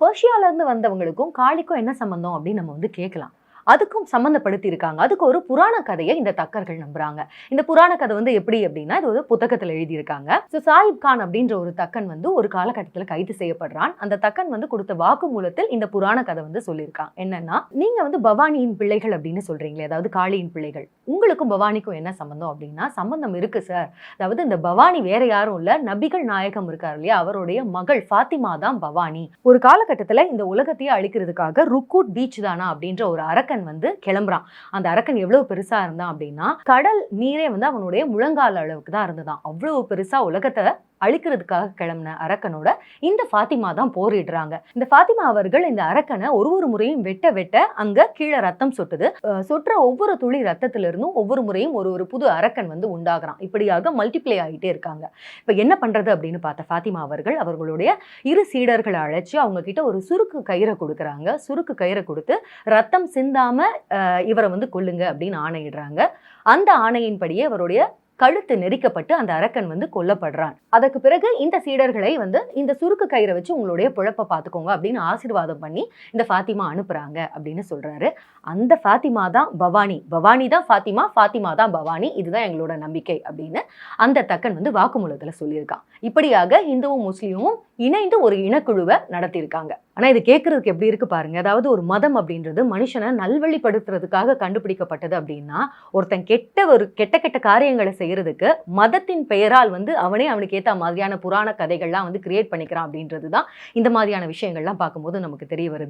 பர்ஷியாவிலேருந்து வந்தவங்களுக்கும் காளிக்கும் என்ன சம்பந்தம் அப்படின்னு நம்ம வந்து கேட்கலாம். அதுக்கும் சம்மந்தப்படுத்தி இருக்காங்க அதுக்கு ஒரு புராண கதையை இந்த தக்கர்கள் நம்புறாங்க. இந்த புராண கதை வந்து எப்படி அப்படின்னா இது ஒரு புத்தகத்தில் எழுதியிருக்காங்க. ஸோ சாஹிப் கான் அப்படின்ற ஒரு தக்கன் வந்து ஒரு காலகட்டத்தில் கைது செய்யப்படுறான். அந்த தக்கன் வந்து கொடுத்த வாக்குமூலத்தில் இந்த புராண கதை வந்து சொல்லியிருக்கான். என்னன்னா நீங்க வந்து பவானியின் பிள்ளைகள் அப்படின்னு சொல்றீங்களே அதாவது காளியின் பிள்ளைகள். உங்களுக்கும் பவானிக்கும் என்ன சம்பந்தம் அப்படின்னா சம்பந்தம் இருக்கு சார் அதாவது இந்த பவானி வேற யாரும் இல்ல நபிகள் நாயகம் இருக்கார் இல்லையா அவருடைய மகள் ஃபாத்திமா தான் பவானி. ஒரு காலகட்டத்தில் இந்த உலகத்தையே அழிக்கிறதுக்காக ருக்கூட் பீச் தானா அப்படின்ற ஒரு அரக்கன் வந்து கிளம்புறான். அந்த அரக்கன் எவ்வளவு பெருசா இருந்தான் அப்படின்னா கடல் நீரே வந்து அவனுடைய முழங்கால அளவுக்கு தான் இருந்ததான் அவ்வளவு பெருசா உலகத்தை அழிக்கிறதுக்காக கிளம்பின அரக்கனோட இந்த ஃபாத்திமா தான் போரிடுறாங்க. இந்த ஃபாத்திமா அவர்கள் இந்த அரக்கனை ஒரு ஒரு முறையும் வெட்ட வெட்ட அங்க கீழே ரத்தம் சொட்டுது. சொட்டுற ஒவ்வொரு துளி ரத்தத்திலிருந்தும் ஒவ்வொரு முறையும் ஒரு ஒரு புது அரக்கன் வந்து உண்டாகிறான். இப்படியாக மல்டிப்ளை ஆகிட்டே இருக்காங்க. இப்போ என்ன பண்றது அப்படின்னு பார்த்த ஃபாத்திமா அவர்கள் அவர்களுடைய இரு சீடர்களை அழைச்சி அவங்க கிட்ட ஒரு சுருக்கு கயிறை கொடுக்குறாங்க. சுருக்கு கயிறை கொடுத்து ரத்தம் சிந்தாம இவரை வந்து கொல்லுங்க அப்படின்னு ஆணையிடுறாங்க. அந்த ஆணையின்படியே அவருடைய கழுத்து நெரிக்கப்பட்டு அந்த அரக்கன் வந்து கொல்லப்படுறான். அதற்கு பிறகு இந்த சீடர்களை வந்து இந்த சுருக்கு கயிறை வச்சு உங்களுடைய பிழப்ப பார்த்துக்கோங்க அப்படின்னு ஆசீர்வாதம் பண்ணி இந்த ஃபாத்திமா அனுப்புறாங்க அப்படின்னு சொல்றாரு. அந்த ஃபாத்திமா தான் பவானி. பவானி தான் ஃபாத்திமா ஃபாத்திமா தான் பவானி. இதுதான் எங்களோட நம்பிக்கை அப்படின்னு அந்த தக்கன் வந்து வாக்குமூலத்துல சொல்லியிருக்கான். இப்படியாக இந்துவும் முஸ்லீமும் இணைந்து ஒரு இனக்குழுவை நடத்தியிருக்காங்க. ஆனால் இது கேட்கறதுக்கு எப்படி இருக்கு பாருங்க. அதாவது ஒரு மதம் அப்படின்றது மனுஷனை நல்வழிப்படுத்துறதுக்காக கண்டுபிடிக்கப்பட்டது அப்படின்னா ஒருத்தன் கெட்ட ஒரு கெட்ட கெட்ட காரியங்களை செய்யறதுக்கு மதத்தின் பெயரால் வந்து அவனே அவனுக்கு ஏற்ற மாதிரியான புராண கதைகள்லாம் வந்து கிரியேட் பண்ணிக்கிறான் அப்படின்றது தான் இந்த மாதிரியான விஷயங்கள்லாம் பார்க்கும்போது நமக்கு தெரிய வருது.